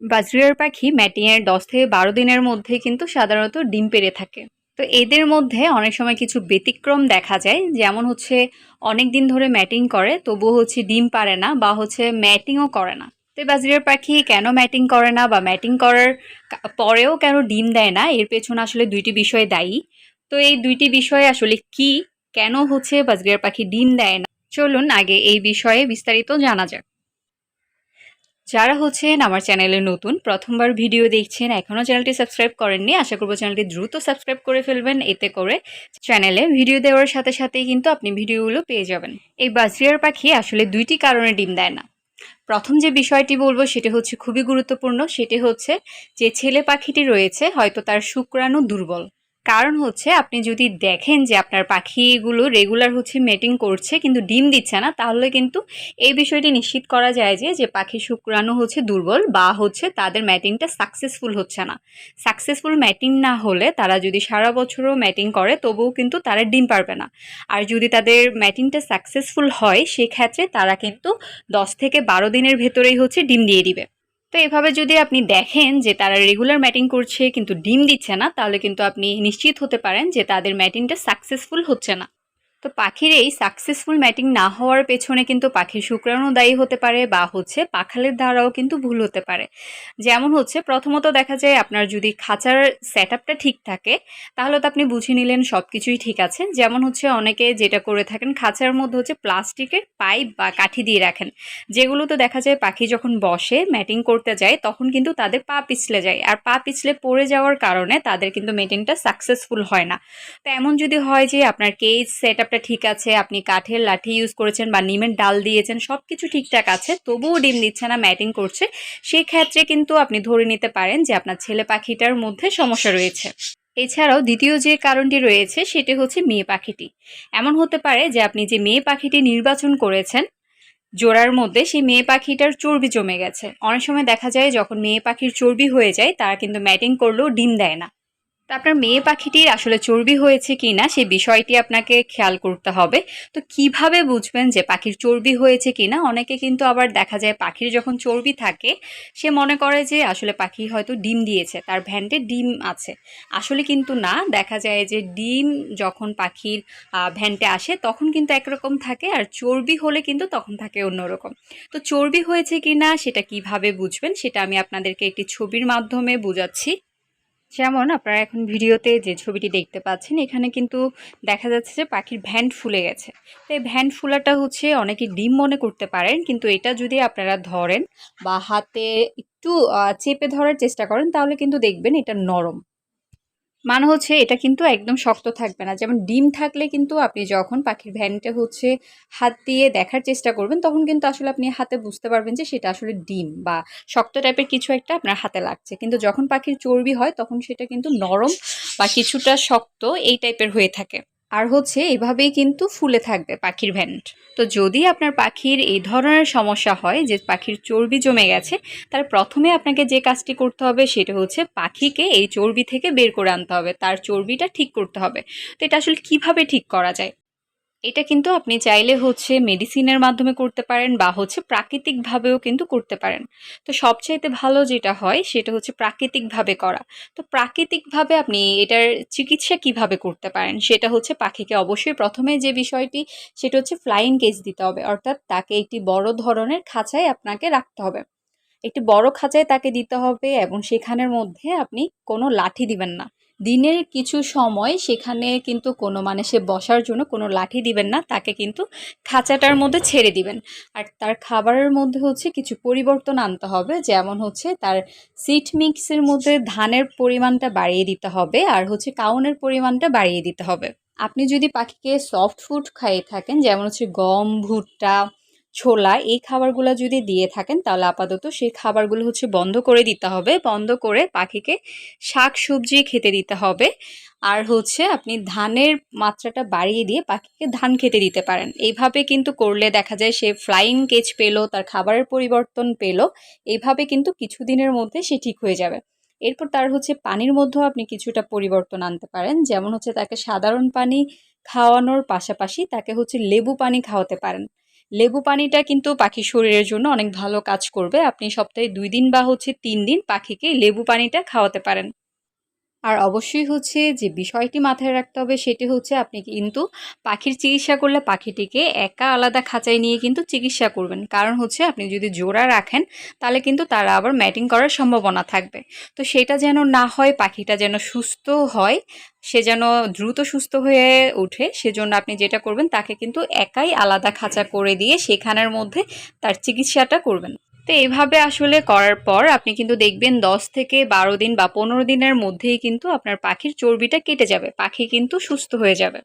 বাজরিয়ার পাখি ম্যাটিংয়ের দশ থেকে বারো দিনের মধ্যে কিন্তু সাধারণত ডিম পেড়ে থাকে। তো এদের মধ্যে অনেক সময় কিছু ব্যতিক্রম দেখা যায়, যেমন হচ্ছে অনেক দিন ধরে ম্যাটিং করে, তবুও হচ্ছে ডিম পারে না বা হচ্ছে ম্যাটিংও করে না। তো বাজরিয়ার পাখি কেন ম্যাটিং করে না বা ম্যাটিং করার পরেও কেন ডিম দেয় না? এর পেছনে আসলে দুইটি বিষয় দায়ী। তো এই দুইটি বিষয় আসলে কি? কেন হচ্ছে বাজরিয়ার পাখি ডিম দেয় না? চলুন আগে এই বিষয়ে বিস্তারিত জানা যাক। যারা হচ্ছেন আমার চ্যানেলে নতুন, প্রথমবার ভিডিও দেখছেন, এখনও চ্যানেলটি সাবস্ক্রাইব করেননি, আশা করব চ্যানেলটি দ্রুত সাবস্ক্রাইব করে ফেলবেন, এতে করে চ্যানেলে ভিডিও দেওয়ার সাথে সাথেই কিন্তু আপনি ভিডিওগুলো পেয়ে যাবেন। এই বাজরিয়ার পাখি আসলে দুইটি কারণে ডিম দেয় না। প্রথম যে বিষয়টি বলব, সেটি হচ্ছে খুবই গুরুত্বপূর্ণ, সেটি হচ্ছে যে ছেলে পাখিটি রয়েছে, হয়তো তার শুক্রাণু দুর্বল। কারণ হচ্ছে আপনি যদি দেখেন যে আপনার পাখিগুলো রেগুলার হচ্ছে মেটিং করছে কিন্তু ডিম দিচ্ছে না, তাহলে কিন্তু এই বিষয়টি নিশ্চিত করা যায় যে যে পাখি শুক্রাণু হচ্ছে দুর্বল বা হচ্ছে তাদের ম্যাটিংটা সাকসেসফুল হচ্ছে না। সাকসেসফুল ম্যাটিং না হলে তারা যদি সারা বছরও ম্যাটিং করে, তবুও কিন্তু তারা ডিম পারবে না। আর যদি তাদের ম্যাটিংটা সাকসেসফুল হয়, সেক্ষেত্রে তারা কিন্তু দশ থেকে বারো দিনের ভেতরেই হচ্ছে ডিম দিয়ে দিবে। তো এভাবে যদি আপনি দেখেন যে তারা রেগুলার ম্যাটিং করছে কিন্তু ডিম দিচ্ছে না, তাহলে কিন্তু আপনি নিশ্চিত হতে পারেন যে তাদের ম্যাটিংটা সাকসেসফুল হচ্ছে না। তো পাখির এই সাকসেসফুল ম্যাটিং না হওয়ার পেছনে কিন্তু পাখির শুক্রাণু দায়ী হতে পারে বা হচ্ছে পাখালের দ্বারাও কিন্তু ভুল হতে পারে। যেমন হচ্ছে প্রথমত দেখা যায় আপনার যদি খাঁচার সেট ঠিক থাকে, তাহলে তো আপনি বুঝে নিলেন সব কিছুই ঠিক আছে। যেমন হচ্ছে অনেকে যেটা করে থাকেন, খাঁচার মধ্যে হচ্ছে প্লাস্টিকের পাইপ বা কাঠি দিয়ে রাখেন। যেগুলো তো দেখা যায় পাখি যখন বসে ম্যাটিং করতে যায়, তখন কিন্তু তাদের পা পিছলে যায়। আর পা পিছলে পড়ে যাওয়ার কারণে তাদের কিন্তু মেটিংটা সাকসেসফুল হয় না। তো এমন যদি হয় যে আপনার কেজ সেট আপটা ঠিক আছে, আপনি কাঠের লাঠি ইউজ করেছেন বা নিমের ডাল দিয়েছেন সব কিছু ঠিকঠাক আছে, তবুও ডিম দিচ্ছে না ম্যাটিং করছে। সেক্ষেত্রে কিন্তু আপনি ধরে নিতে পারেন যে আপনার ছেলে পাখিটার মধ্যে সমস্যা রয়েছে। এছাড়াও দ্বিতীয় যে কারণটি রয়েছে, সেটি হচ্ছে মেয়ে পাখিটি। এমন হতে পারে যে আপনি যে মেয়ে পাখিটি নির্বাচন করেছেন, জোড়ার মধ্যে সেই মেয়ে পাখিটার চর্বি জমে গেছে। অনেক সময় দেখা যায় যখন মেয়ে পাখির চর্বি হয়ে যায়, তারা কিন্তু ম্যাটিং করলেও ডিম দেয় না। তো আপনার মেয়ে পাখিটির আসলে চর্বি হয়েছে কি না সেই বিষয়টি আপনাকে খেয়াল করতে হবে। তো কীভাবে বুঝবেন যে পাখির চর্বি হয়েছে কি না অনেকে কিন্তু আবার দেখা যায় পাখির যখন চর্বি থাকে, সে মনে করে যে আসলে পাখি হয়তো ডিম দিয়েছে, তার ভ্যান্টে ডিম আছে। আসলে কিন্তু না, দেখা যায় যে ডিম যখন পাখির ভ্যান্টে আসে তখন কিন্তু একরকম থাকে আর চর্বি হলে কিন্তু তখন থাকে অন্যরকম। তো চর্বি হয়েছে কি না সেটা কীভাবে বুঝবেন সেটা আমি আপনাদেরকে একটি ছবির মাধ্যমে বোঝাচ্ছি। যেমন আপনারা এখন ভিডিওতে যে ছবিটি দেখতে পাচ্ছেন, এখানে কিন্তু দেখা যাচ্ছে যে পাখির ভ্যান্ড ফুলে গেছে। তো এই ভ্যান্ড ফুলাটা হচ্ছে অনেকে ডিম মনে করতে পারেন, কিন্তু এটা যদি আপনারা ধরেন বা হাতে একটু চেপে ধরার চেষ্টা করেন, তাহলে কিন্তু দেখবেন এটা নরম। মানে হচ্ছে এটা কিন্তু একদম শক্ত থাকবে না। যেমন ডিম থাকলে কিন্তু আপনি যখন পাখির ভ্যানটা হচ্ছে হাত দিয়ে দেখার চেষ্টা করবেন, তখন কিন্তু আসলে আপনি হাতে বুঝতে পারবেন যে সেটা আসলে ডিম বা শক্ত টাইপের কিছু একটা আপনার হাতে লাগছে। কিন্তু যখন পাখির চর্বি হয়, তখন সেটা কিন্তু নরম বা কিছুটা শক্ত এই টাইপের হয়ে থাকে। আর হচ্ছে এভাবেই কিন্তু ফুলে থাকবে পাখির ভ্যান্ট। তো যদি আপনার পাখির এই ধরনের সমস্যা হয় যে পাখির চর্বি জমে গেছে, তার প্রথমে আপনাকে যে কাজটি করতে হবে সেটা হচ্ছে পাখিকে এই চর্বি থেকে বের করে আনতে হবে, তার চর্বিটা ঠিক করতে হবে। তো এটা আসলে কীভাবে ঠিক করা যায়? এটা কিন্তু আপনি চাইলে হচ্ছে মেডিসিনের মাধ্যমে করতে পারেন বা হচ্ছে প্রাকৃতিকভাবেও কিন্তু করতে পারেন। তো সবচাইতে ভালো যেটা হয় সেটা হচ্ছে প্রাকৃতিকভাবে করা। তো প্রাকৃতিকভাবে আপনি এটার চিকিৎসা কীভাবে করতে পারেন? সেটা হচ্ছে পাখিকে অবশ্যই প্রথমে যে বিষয়টি, সেটা হচ্ছে ফ্লাইং কেজ দিতে হবে। অর্থাৎ তাকে একটি বড় ধরনের খাঁচায় আপনাকে রাখতে হবে। একটি বড় খাঁচায় তাকে দিতে হবে এবং সেখানের মধ্যে আপনি কোনো লাঠি দিবেন না। দিনের কিছু সময় সেখানে কিন্তু কোনো মানে সে বসার জন্য কোনো লাঠি দিবেন না, তাকে কিন্তু খাঁচাটার মধ্যে ছেড়ে দিবেন। আর তার খাবারের মধ্যে হচ্ছে কিছু পরিবর্তন আনতে হবে, যেমন হচ্ছে তার সিট মিক্সের মধ্যে ধানের পরিমাণটা বাড়িয়ে দিতে হবে আর হচ্ছে কাউনের পরিমাণটা বাড়িয়ে দিতে হবে। আপনি যদি পাখিকে সফট ফুড খাইয়ে থাকেন, যেমন হচ্ছে গম, ভুট্টা ছোলা, এই খাবারগুলো যদি দিয়ে থাকেন, তাহলে আপাতত সেই খাবারগুলো হচ্ছে বন্ধ করে দিতে হবে। বন্ধ করে পাখিকে শাক, সবজি খেতে দিতে হবে। আর হচ্ছে আপনি ধানের মাত্রাটা বাড়িয়ে দিয়ে পাখিকে ধান খেতে দিতে পারেন। এইভাবে কিন্তু করলে দেখা যায় সে ফ্লাইং কেচ পেল, তার খাবারের পরিবর্তন পেল। এইভাবে কিন্তু কিছুদিনের মধ্যে সে ঠিক হয়ে যাবে। এরপর তার হচ্ছে পানির মধ্যেও আপনি কিছুটা পরিবর্তন আনতে পারেন। যেমন হচ্ছে তাকে সাধারণ পানি খাওয়ানোর পাশাপাশি তাকে হচ্ছে লেবু পানি খাওয়াতে পারেন। লেবু পানিটা কিন্তু পাখির শরীরের জন্য অনেক ভালো কাজ করবে। আপনি সপ্তাহে দুই দিন বা হচ্ছে তিন দিন পাখিকে লেবু পানিটা খাওয়াতে পারেন। আর অবশ্যই হচ্ছে যে বিষয়টি মাথায় রাখতে হবে সেটি হচ্ছে আপনি কিন্তু পাখির চিকিৎসা করলে পাখিটিকে একা আলাদা খাঁচায় নিয়ে কিন্তু চিকিৎসা করবেন। কারণ হচ্ছে আপনি যদি জোড়া রাখেন তাহলে কিন্তু তারা আবার ম্যাটিং করার সম্ভাবনা থাকবে। তো সেটা যেন না হয়, পাখিটা যেন সুস্থ হয়, সে যেন দ্রুত সুস্থ হয়ে ওঠে, সেজন্য আপনি যেটা করবেন তাকে কিন্তু একাই আলাদা খাঁচা করে দিয়ে সেখানের মধ্যে তার চিকিৎসাটা করবেন। তো এভাবে আসলে করার পর আপনি কিন্তু দেখবেন দশ থেকে বারো দিন বা পনেরো দিনের মধ্যেই কিন্তু আপনার পাখির চর্বিটা কেটে যাবে, পাখি কিন্তু সুস্থ হয়ে যাবে।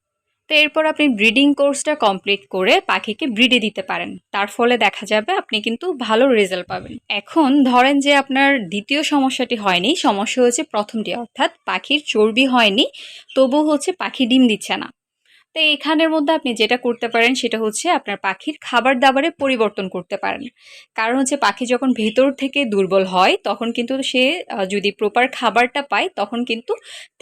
তো এরপর আপনি ব্রিডিং কোর্সটা কমপ্লিট করে পাখিকে ব্রিডে দিতে পারেন। তার ফলে দেখা যাবে আপনি কিন্তু ভালো রেজাল্ট পাবেন। এখন ধরেন যে আপনার দ্বিতীয় সমস্যাটি হয়নি, সমস্যা হচ্ছে প্রথমটি, অর্থাৎ পাখির চর্বি হয়নি তবু হচ্ছে পাখি ডিম দিচ্ছে না। তো এখানের মধ্যে আপনি যেটা করতে পারেন সেটা হচ্ছে আপনার পাখির খাবার দাবারে পরিবর্তন করতে পারেন। কারণ হচ্ছে পাখি যখন ভেতর থেকে দুর্বল হয়, তখন কিন্তু সে যদি প্রপার খাবারটা পায়, তখন কিন্তু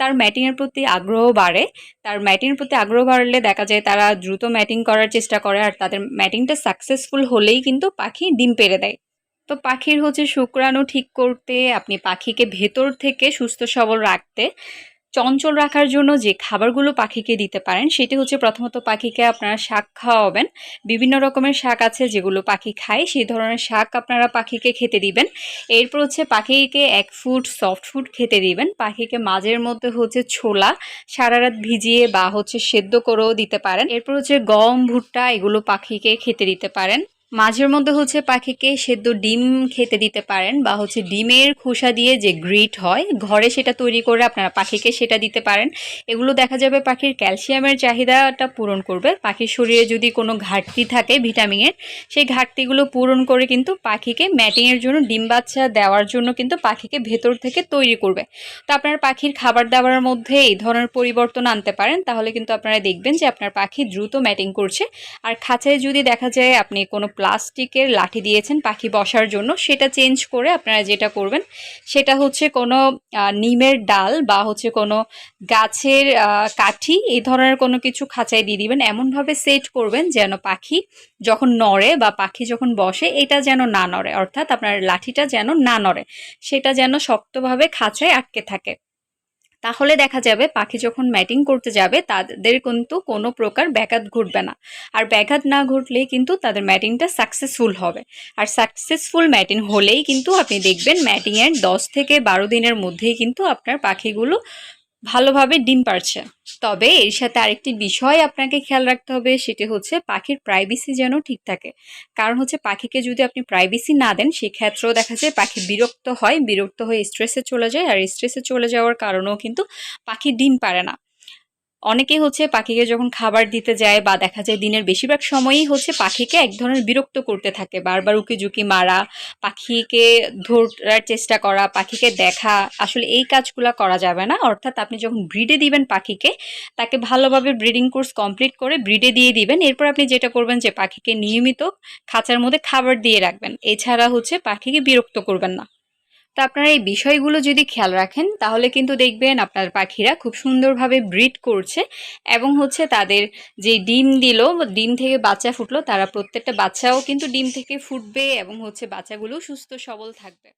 তার ম্যাটিংয়ের প্রতি আগ্রহ বাড়ে। তার ম্যাটিংয়ের প্রতি আগ্রহ বাড়লে দেখা যায় তারা দ্রুত ম্যাটিং করার চেষ্টা করে আর তাদের ম্যাটিংটা সাকসেসফুল হলেই কিন্তু পাখি ডিম পেড়ে দেয়। তো পাখির হচ্ছে শুক্রাণু ঠিক করতে, আপনি পাখিকে ভেতর থেকে সুস্থ সবল রাখতে চঞ্চল রাখার জন্য যে খাবারগুলো পাখিকে দিতে পারেন, সেটি হচ্ছে প্রথমত পাখিকে আপনারা শাক খাওয়াবেন। বিভিন্ন রকমের শাক আছে যেগুলো পাখি খায়, সেই ধরনের শাক আপনারা পাখিকে খেতে দিবেন। এরপর হচ্ছে পাখিকে এক ফুট সফট ফুড খেতে দিবেন। পাখিকে মাঝের মধ্যে হচ্ছে ছোলা সারা রাত ভিজিয়ে বা হচ্ছে সেদ্ধ করেও দিতে পারেন। এরপর হচ্ছে গম, ভুট্টা এগুলো পাখিকে খেতে দিতে পারেন। মাঝের মধ্যে হচ্ছে পাখিকে সেদ্ধ ডিম খেতে দিতে পারেন বা হচ্ছে ডিমের খোসা দিয়ে যে গ্রিট হয়, ঘরে সেটা তৈরি করে আপনারা পাখিকে সেটা দিতে পারেন। এগুলো দেখা যাবে পাখির ক্যালসিয়ামের চাহিদাটা পূরণ করবে। পাখির শরীরে যদি কোনো ঘাটতি থাকে ভিটামিনের, সেই ঘাটতিগুলো পূরণ করে কিন্তু পাখিকে ম্যাটিংয়ের জন্য, ডিম বাচ্চা দেওয়ার জন্য কিন্তু পাখিকে ভেতর থেকে তৈরি করবে। তো আপনার পাখির খাবার দাবারের মধ্যে এই ধরনের পরিবর্তন আনতে পারেন, তাহলে কিন্তু আপনারা দেখবেন যে আপনার পাখি দ্রুত ম্যাটিং করছে। আর খাঁচায় যদি দেখা যায় আপনি কোনো প্লাস্টিকের লাঠি দিয়েছেন পাখি বসার জন্য। সেটা চেঞ্জ করে আপনারা যেটা করবেন, সেটা হচ্ছে কোনো নিমের ডাল বা হচ্ছে কোনো গাছের কাঠি, এই ধরনের কোনো কিছু খাঁচায় দিয়ে দিবেন। এমনভাবে সেট করবেন যেন পাখি যখন নড়ে বা পাখি যখন বসে, এটা যেন না নড়ে। অর্থাৎ আপনার লাঠিটা যেন না নড়ে, সেটা যেন শক্তভাবে খাঁচায় আটকে থাকে। তাহলে দেখা যাবে পাখি যখন ম্যাটিং করতে যাবে, তাদের কিন্তু কোনো প্রকার ব্যাঘাত ঘটবে না। আর ব্যাঘাত না ঘটলে কিন্তু তাদের ম্যাটিংটা সাকসেসফুল হবে। আর সাকসেসফুল ম্যাটিং হলেই কিন্তু আপনি দেখবেন ম্যাটিংয়ের দশ থেকে বারো দিনের মধ্যেই কিন্তু আপনার পাখিগুলো ভালোভাবে ডিম পারছে। তবে এর সাথে আরেকটি বিষয় আপনাকে খেয়াল রাখতে হবে, সেটি হচ্ছে পাখির প্রাইভেসি যেন ঠিক থাকে। কারণ হচ্ছে পাখিকে যদি আপনি প্রাইভেসি না দেন, সেক্ষেত্রেও দেখা যায় পাখি বিরক্ত হয়, বিরক্ত হয়ে স্ট্রেসে চলে যায়, আর স্ট্রেসে চলে যাওয়ার কারণেও কিন্তু পাখি ডিম পারে না। অনেকেই হচ্ছে পাখিকে যখন খাবার দিতে যায় বা দেখা যায় দিনের বেশিরভাগ সময়ই হচ্ছে পাখিকে এক ধরনের বিরক্ত করতে থাকে, বারবার উকি ঝুঁকি মারা, পাখিকে ধরার চেষ্টা করা, পাখিকে দেখা, আসলে এই কাজগুলো করা যাবে না। অর্থাৎ আপনি যখন ব্রিডে দিবেন পাখিকে, তাকে ভালোভাবে ব্রিডিং কোর্স কমপ্লিট করে ব্রিডে দিয়ে দিবেন। এরপর আপনি যেটা করবেন যে পাখিকে নিয়মিত খাঁচার মধ্যে খাবার দিয়ে রাখবেন। এছাড়া হচ্ছে পাখিকে বিরক্ত করবেন না। তো আপনারা এই বিষয়গুলো যদি খেয়াল রাখেন, তাহলে কিন্তু দেখবেন আপনার পাখিরা খুব সুন্দরভাবে ব্রিড করছে এবং হচ্ছে তাদের যে ডিম দিল, ডিম থেকে বাচ্চা ফুটলো, তারা প্রত্যেকটা বাচ্চাও কিন্তু ডিম থেকে ফুটবে এবং হচ্ছে বাচ্চাগুলো সুস্থ সবল থাকবে।